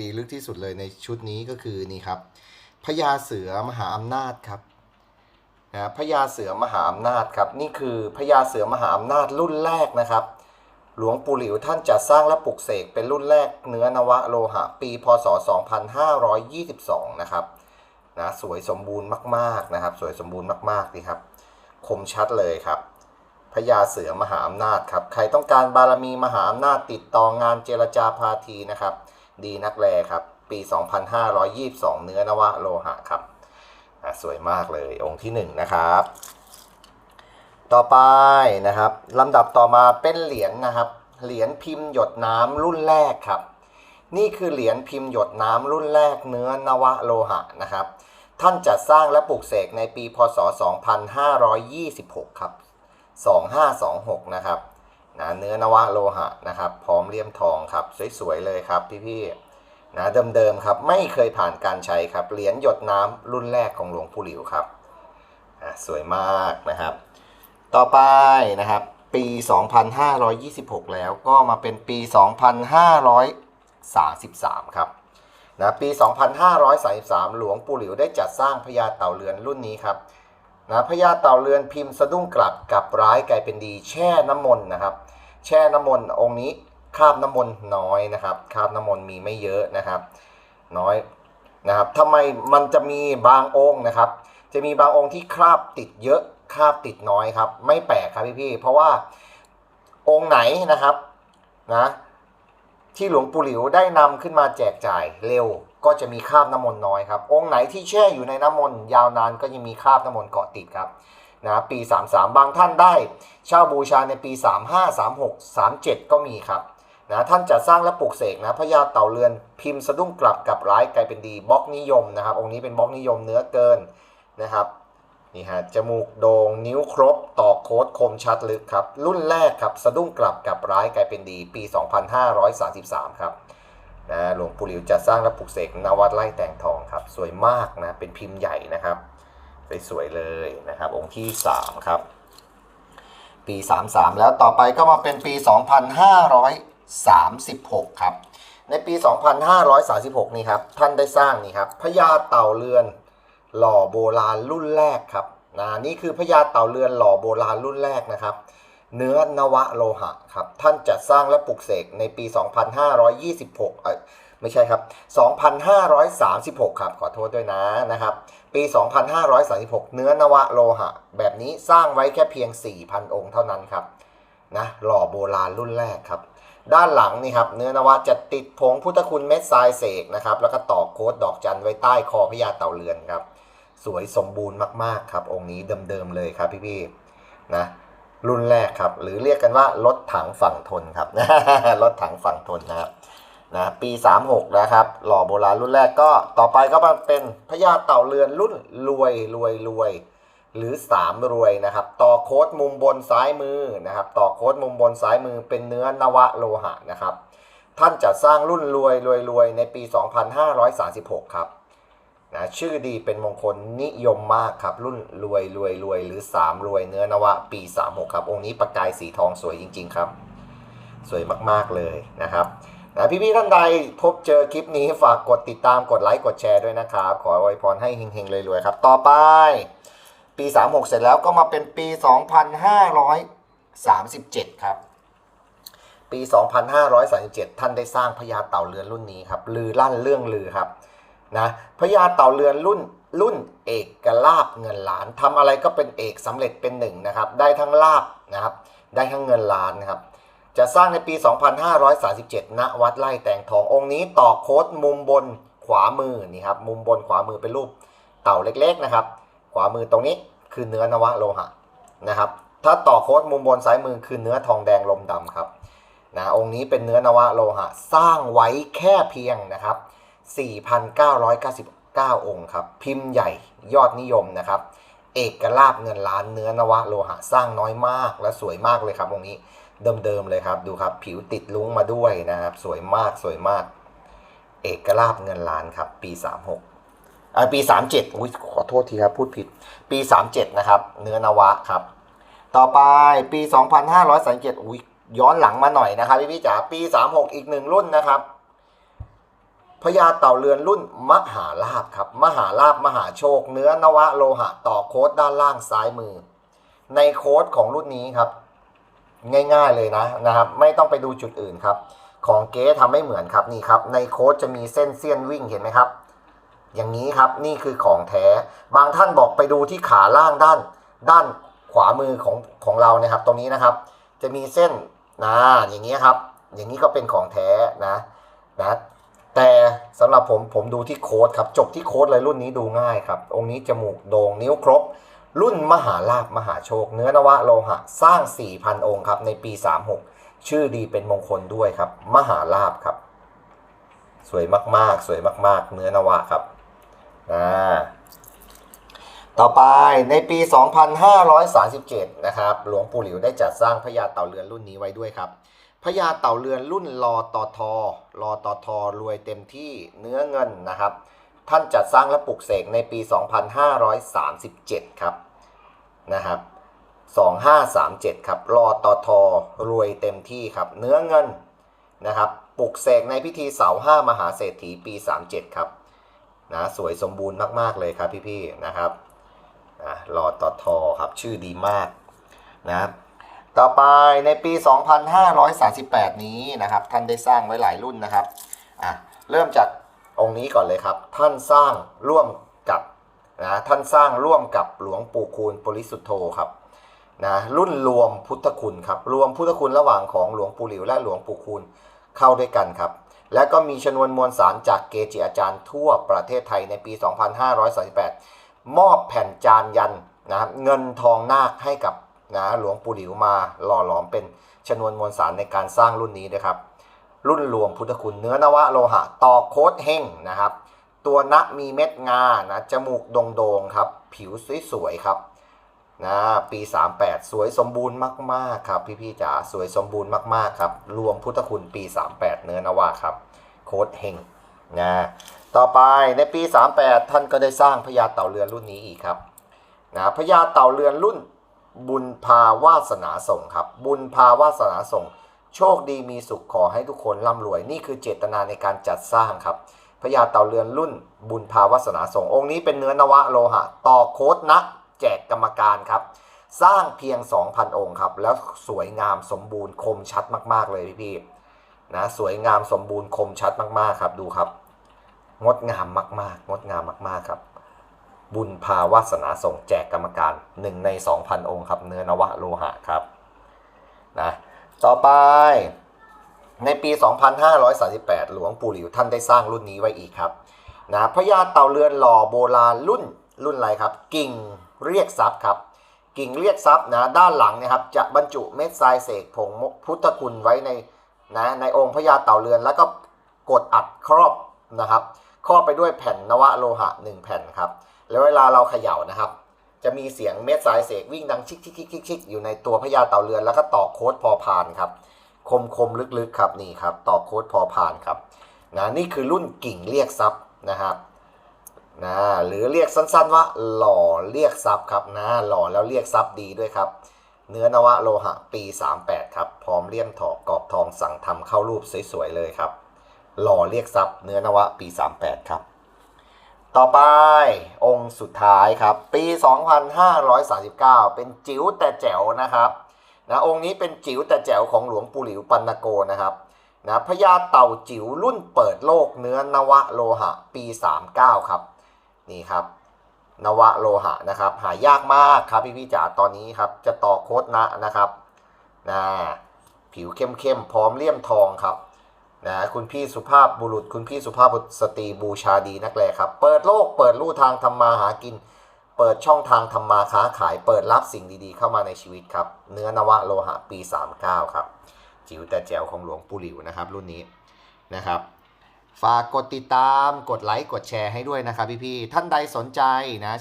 ปีลึกที่สุดเลยในชุดนี้ก็คือนี่ครับพญาเสือมหาอำนาจครับนะพญาเสือมหาอำนาจครับนี่คือพญาเสือมหาอำนาจรุ่นแรกนะครับ หลวงปู่หลิวท่านจัดสร้างและปลุกเสกเป็นรุ่นแรกเนื้อนวะโลหะ ปีพศ 2522 นะครับนะสวยสมบูรณ์มากๆนะครับ สวยสมบูรณ์มากๆดีครับ คมชัดเลยครับพญาเสือมหาอำนาจครับ ใครต้องการบารมีมหาอำนาจติดต่องานเจรจาพาทีนะครับ ดีนักแลครับ ปี 2522 เนื้อนวะโลหะครับสวยมากเลยองค์ที่ 1 นะครับ ต่อไปนะครับลำดับต่อมาเป็นเหรียญนะครับ เหรียญพิมพ์หยดน้ำรุ่นแรกครับ นี่คือเหรียญพิมพ์หยดน้ำรุ่นแรกเนื้อนวะโลหะนะครับ ท่านจัดสร้างและปลูกเสกในปี พศ 2526 ครับ 2526 นะครับ นะเนื้อนวะโลหะนะครับ พร้อมเลี่ยมทองครับ สวยๆเลยครับพี่ๆนะเดิมๆครับ ไม่เคยผ่านการใช้ครับ เหรียญหยดน้ำรุ่นแรกของหลวงปู่หลิวครับอะสวยมากนะครับ ต่อไปนะครับ ปี 2526 แล้วก็มาเป็นปี 2533 ครับนะปี 2533 หลวงปู่หลิวได้จัดสร้างพญาเต่าเรือนรุ่นนี้ครับนะพญาเต่าเรือนพิมพ์สะดุ้งกลับกับร้ายกลายเป็นดีแช่น้ำมนต์นะครับ แช่น้ำมนต์องค์นี้คราบน้ำมนต์น้อยนะครับคราบน้ำมนต์มีไม่เยอะนะครับ น้อยนะครับทำไมมันจะมีบางองค์นะครับ จะมีบางองค์ที่คราบติดเยอะคราบติดน้อยครับ ไม่แปลกครับพี่ๆเพราะว่าองค์ไหนนะครับนะที่หลวงปู่หลิวได้นำขึ้นมาแจกจ่ายเร็วก็จะมีคราบน้ำมนต์น้อยครับ องค์ไหนที่แช่อยู่ในน้ำมนต์ยาวนานก็ยังมีคราบน้ำมนต์เกาะติดครับ นะปี 33 บางท่านได้เช่าบูชาในปี 35 36 37 ก็มีครับนะท่านจะสร้างและปลูกเสกนะพญาเต่าเรือนพิมพ์สะดุ้งกลับกับร้ายกลายเป็นดีบล็อกนิยมนะครับ องค์นี้เป็นบล็อกนิยมเนื้อเกินนะครับนี่ฮะจมูกโดง่งนิ้วครบต่อโค้ดคมชัดลึกครับ รุ่นแรกครับสะดุ้งกลับกับร้ายกลายเป็นดี ปี 2533 ครับนะหลวงปู่หลิวจะสร้างและปลุกเสกนวัดไล่แต่งทองครับ สวยมากนะเป็นพิมพ์ใหญ่นะครับ สวยๆเลยนะครับ องค์ที่ 3 ครับ ปี 33 แล้วต่อไปก็มาเป็นปี 2536 ครับ ในปี 2536 นี่ครับ ท่านได้สร้างนี่ครับพญาเต่าเรือนหล่อโบราณรุ่นแรกครับนะนี่คือพญาเต่าเรือนหล่อโบราณรุ่นแรกนะครับ เนื้อนวะโลหะครับ ท่านจัดสร้างและปลุกเสกในปี 2526เอ้ย ไม่ใช่ครับ 2536 ครับขอโทษด้วยนะนะครับ ปี 2536 เนื้อนวะโลหะ แบบนี้สร้างไว้แค่เพียง 4,000 องค์เท่านั้นครับนะหล่อโบราณรุ่นแรกครับ ด้านหลังนี่ครับเนื้อนวะจะติดผงพุทธคุณเม็ดทรายเสกนะครับ แล้วก็ตอกโค้ดดอกจันไว้ใต้คอพญาเต่าเรือนครับ สวยสมบูรณ์มากๆครับ องค์นี้เดิมๆเลยครับพี่ๆนะรุ่นแรกครับ หรือเรียกกันว่ารถถังฝั่งทนครับรถถังฝั่งทนนะครับ นะปี 36 นะครับ หล่อโบราณรุ่นแรกก็ต่อไปก็มาเป็นพญาเต่าเรือนรุ่นรวยรวยรวย หรือ 3 รวยนะครับ ต่อโค้ดมุมบนซ้ายมือนะครับ ต่อโค้ดมุมบนซ้ายมือเป็นเนื้อนวะโลหะนะครับ ท่านจะสร้างรุ่นรวยรวยรวยในปี 2536 ครับนะชื่อดีเป็นมงคลนิยมมากครับ รุ่นรวยรวยรวยหรือ 3 รวยเนื้อนวะปี 36 ครับ องค์นี้ประกายสีทองสวยจริง ๆ ครับ สวยมากๆเลยนะครับ นะพี่ๆท่านใดพบเจอคลิปนี้ฝากกดติดตามกดไลค์กดแชร์ด้วยนะครับ ขออวยพรให้เฮงๆรวยๆครับ ต่อไป ปี 36 เสร็จแล้วก็มาเป็นปี 2537 ครับ ปี 2537 ท่านได้สร้างพญาเต่าเรือนรุ่นนี้ครับลือลั่นเรื่องลือครับนะพญาเต่าเรือนรุ่นรุ่นเอกลาบเงินล้านทำอะไรก็เป็นเอกสำเร็จเป็นหนึ่งนะครับ ได้ทั้งลาบนะครับ ได้ทั้งเงินล้านนะครับ จะสร้างในปี 2537 ณ วัดไร่แตงทององค์นี้ต่อโค้ดมุมบนขวามือนี่ครับมุมบนขวามือเป็นรูปเต่าเล็กๆนะครับ ขวามือตรงนี้คือเนื้อนวะโลหะนะครับ ถ้าต่อโค้ดมุมบนซ้ายมือคือเนื้อทองแดงลมดำครับนะองค์นี้เป็นเนื้อนวะโลหะสร้างไว้แค่เพียงนะครับ 4,999 องค์ครับ พิมพ์ใหญ่ยอดนิยมนะครับ เอกลาบเงินล้านเนื้อนวะโลหะสร้างน้อยมากและสวยมากเลยครับองค์นี้ เดิมๆเลยครับ ดูครับ ผิวติดลุ้งมาด้วยนะครับ สวยมากสวยมาก เอกลาบเงินล้านครับ ปี36อ่าปี37อุ้ยขอโทษทีครับ พูดผิด ปี37นะครับ เนื้อนวะครับ ต่อไปปี2537อุ้ยย้อนหลังมาหน่อยนะครับพี่พี่ๆจ๋าปี36อีกหนึ่งรุ่นนะครับพญาเต่าเรือนรุ่นมหาลาบครับ มหาลาบมหาโชค เนื้อนวะโลหะต่อโค้ดด้านล่างซ้ายมือ ในโค้ดของรุ่นนี้ครับ ง่าย ๆเลยนะนะครับ ไม่ต้องไปดูจุดอื่นครับ ของเก๊ทำไม่เหมือนครับนี่ครับ ในโค้ดจะมีเส้นเสี้ยนวิ่งเห็นไหมครับ อย่างนี้ครับนี่คือของแท้ บางท่านบอกไปดูที่ขาล่างด้าน ด้านขวามือของของเรานะครับ ตรงนี้นะครับ จะมีเส้นนะอย่างนี้ครับ อย่างนี้ก็เป็นของแท้นะนะแต่สำหรับผมผมดูที่โค้ดครับ จบที่โค้ดเลยรุ่นนี้ดูง่ายครับ องค์นี้จมูกโด่งนิ้วครบ รุ่นมหาลาบมหาโชค เนื้อนวะโลหะสร้าง 4,000 องค์ครับในปี 36 ชื่อดีเป็นมงคลด้วยครับ มหาลาบครับ สวยมากๆ สวยมากๆ เนื้อนวะครับอ่าต่อไปในปี 2537 นะครับ หลวงปู่หลิวได้จัดสร้างพญาเต่าเรือนรุ่นนี้ไว้ด้วยครับพญาเต่าเรือนรุ่นรอตอทอรอตอทอรวยเต็มที่เนื้อเงินนะครับ ท่านจัดสร้างและปลุกเสกในปี 2537 ครับนะครับ 2537 ครับรอตอทอรวยเต็มที่ครับ เนื้อเงินนะครับปลุกเสกในพิธีเสาห้ามหาเศรษฐีปี 37 ครับนะสวยสมบูรณ์มากๆเลยครับพี่ๆนะครับนะรอตอทอครับชื่อดีมากนะครับต่อไปในปี 2538 นี้นะครับท่านได้สร้างไว้หลายรุ่นนะครับอะเริ่มจาก องค์นี้ก่อนเลยครับ ท่านสร้างร่วมกับนะท่านสร้างร่วมกับหลวงปู่คูณปริสุทธโธครับนะรุ่นรวมพุทธคุณครับรวมพุทธคุณระหว่างของหลวงปู่หลิวและหลวงปู่คูณเข้าด้วยกันครับและก็มีชนวนมวลสารจากเกจิอาจารย์ทั่วประเทศไทยในปี 2538 มอบแผ่นจานยันนะครับเงินทองนาคให้กับนะหลวงปู่หลิวมาหล่อหลอมเป็นชนวนมวลสารในการสร้างรุ่นนี้นะครับ รุ่นรวมพุทธคุณเนื้อนวะโลหะต่อโคดเฮงนะครับ ตัวนะมีเม็ดงานะจมูกโด่งๆครับ ผิวสวยๆครับนะปี 38 สวยสมบูรณ์มากๆครับพี่ๆจ๋าสวยสมบูรณ์มากๆครับ รวมพุทธคุณปี 38 เนื้อนวะครับ โคดเฮงนะต่อไปในปี 38 ท่านก็ได้สร้างพญาเต่าเรือนรุ่นนี้อีกครับนะพญาเต่าเรือนรุ่นบุญพาวาสนาส่งครับ บุญพาวาสนาส่ง โชคดีมีสุขขอให้ทุกคนร่ำรวย นี่คือเจตนาในการจัดสร้างครับพญาเต่าเรือนรุ่นบุญพาวาสนาส่งองค์นี้เป็นเนื้อนวะโลหะ ต่อโคดนะแจกกรรมการครับ สร้างเพียง 2,000 องค์ครับ แล้วสวยงามสมบูรณ์คมชัดมาก ๆ เลยพี่ๆนะสวยงามสมบูรณ์คมชัดมากๆครับดูครับ งดงามมาก ๆ งดงามมากๆครับ บุญพาวาสนาส่งแจกกรรมการ1ใน 2,000 องค์ครับ เนื้อนวะโลหะครับนะ ต่อไป ในปี 2538 หลวงปู่หลิวท่านได้สร้างรุ่นนี้ไว้อีกครับนะพระญาเต่าเรือนหล่อโบราณรุ่นรุ่นอะไรครับ กิ่งเรียกทรัพย์ครับ กิ่งเรียกทรัพย์นะด้านหลังนะครับจะบรรจุเม็ดทรายเสกผงพุทธคุณไว้ในนะในองค์พระญาเต่าเรือนแล้วก็กดอัดครอบนะครับครอบไปด้วยแผ่นนวะโลหะ 1 แผ่นครับ แล้วเวลาเราเขย่านะครับ จะมีเสียงเม็ดสายเสกวิ่งดังชิกชิกชิกชิกชิกอยู่ในตัวพญาเต่าเรือนแล้วก็ต่อโค้ดพอพานครับ คมคมลึกๆครับนี่ครับ ต่อโค้ดพอพานครับนะนี่คือรุ่นกิ่งเรียกทรัพย์นะครับนะหรือเรียกสั้นๆว่าหล่อเรียกทรัพย์ครับนะหล่อแล้วเรียกทรัพย์ดีด้วยครับ เนื้อนวะโลหะปี 38 ครับ พร้อมเลี่ยมถอกกรอบทองสั่งทำเข้ารูปสวยๆเลยครับ หล่อเรียกทรัพย์เนื้อนวะปี 38 ครับ ต่อไปองค์สุดท้ายครับ ปี 2539 เป็นจิ๋วแต่แจ๋วนะครับนะองค์นี้เป็นจิ๋วแต่แจ๋วของหลวงปู่หลิวปันนโกนะครับนะพญาเต่าจิ๋วรุ่นเปิดโลกเนื้อนวะโลหะ ปี 39 ครับ นี่ครับ นวะโลหะนะครับ หายากมากครับพี่พี่จ๋าตอนนี้ครับจะต่อโคดนะนะครับนะผิวเข้มๆพร้อมเลี่ยมทองครับ นะคุณพี่สุภาพบุรุษ คุณพี่สุภาพสตรีบูชาดีนักแลครับ เปิดโลกเปิดลู่ทางทำมาหากิน เปิดช่องทางทำมาค้าขาย เปิดรับสิ่งดีๆ เข้ามาในชีวิตครับ เนื้อนวะโลหะปี 39 ครับ จิ๋วแต่แจ๋วของหลวงปู่หลิวนะครับ รุ่นนี้นะครับฝากกดติดตามกดไลค์กดแชร์ให้ด้วยนะครับพี่ๆท่านใดสนใจนะ